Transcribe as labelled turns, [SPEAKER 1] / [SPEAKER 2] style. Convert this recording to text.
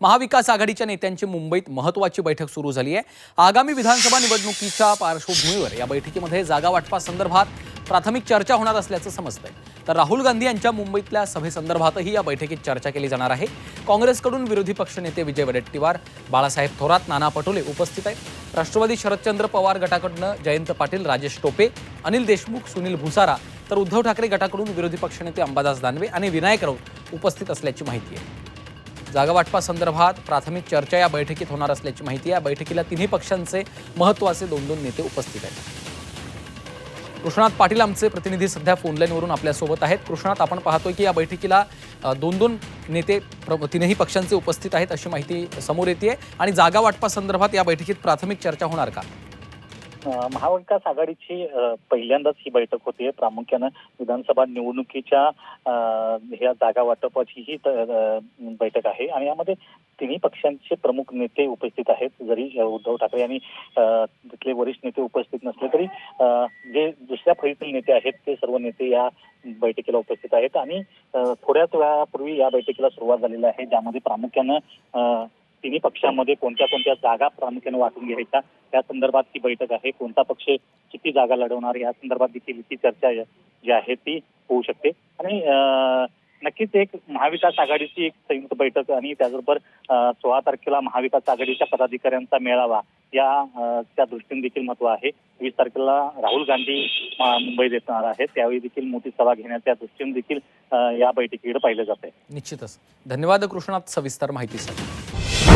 [SPEAKER 1] महाविकास आघाडीच्या नेत्यांची मुंबईत महत्वाची बैठक सुरू झाली आहे. आगामी विधानसभा निवडणुकीच्या पार्श्वभूमीवर या बैठकीमध्ये जागा वाटपासंदर्भात प्राथमिक चर्चा होणार असल्याचं समजतंय. तर राहुल गांधी यांच्या मुंबईतल्या सभेसंदर्भातही या बैठकीत चर्चा केली जाणार आहे. काँग्रेसकडून विरोधी पक्षनेते विजय वडेट्टीवार बाळासाहेब थोरात नाना पटोले उपस्थित आहेत. राष्ट्रवादी शरदचंद्र पवार गटाकडनं जयंत पाटील राजेश टोपे अनिल देशमुख सुनील भुसारा तर उद्धव ठाकरे गटाकडून विरोधी पक्षनेते अंबादास दानवे आणि विनायक राऊत उपस्थित असल्याची माहिती आहे. जागावाटपासंदर्भात प्राथमिक चर्चा या बैठकीत होणार असल्याची माहिती या बैठकीला तिन्ही पक्षांचे महत्त्वाचे दोन दोन नेते उपस्थित आहेत. कृष्णात पाटील आमचे प्रतिनिधी सध्या फोनलाईनवरून आपल्यासोबत आहेत. कृष्णात आपण पाहतोय की या बैठकीला दोन दोन नेते तीनही पक्षांचे उपस्थित आहेत अशी माहिती समोर येते आणि जागा वाटपासंदर्भात या बैठकीत प्राथमिक चर्चा होणार का?
[SPEAKER 2] महाविकास आघाडीची पहिल्यांदाच ही बैठक होते. प्रामुख्यानं विधानसभा निवडणुकीच्या ह्या जागा वाटपाची ही बैठक आहे. आणि यामध्ये तिन्ही पक्षांचे प्रमुख नेते उपस्थित आहेत. जरी उद्धव ठाकरे आणि तिथले वरिष्ठ नेते उपस्थित नसले तरी जे दुसऱ्या फळीतील नेते आहेत ते सर्व नेते या बैठकीला उपस्थित आहेत. आणि थोड्याच वेळापूर्वी या बैठकीला सुरुवात झालेली आहे ज्यामध्ये प्रामुख्यानं तिन्ही पक्षांमध्ये कोणत्या कोणत्या जागा प्रामुख्याने वाटून घ्यायच्या त्या संदर्भात ही बैठक आहे. कोणता पक्ष किती जागा लढवणार या संदर्भात देखील ही चर्चा जी आहे ती होऊ शकते. आणि अं, नक्कीच एक महाविकास आघाडीची एक संयुक्त बैठक आणि त्याचबरोबर सोळा तारखेला महाविकास आघाडीच्या पदाधिकाऱ्यांचा मेळावा या त्या दृष्टीने देखील महत्त्व आहे. वीस तारखेला राहुल गांधी मुंबईत येणार आहेत. त्यावेळी देखील मोठी सभा घेण्याच्या दृष्टीने देखील या बैठकीकडे पाहिलं जात आहे
[SPEAKER 1] निश्चितच. धन्यवाद कृष्णात सविस्तर माहितीसाठी.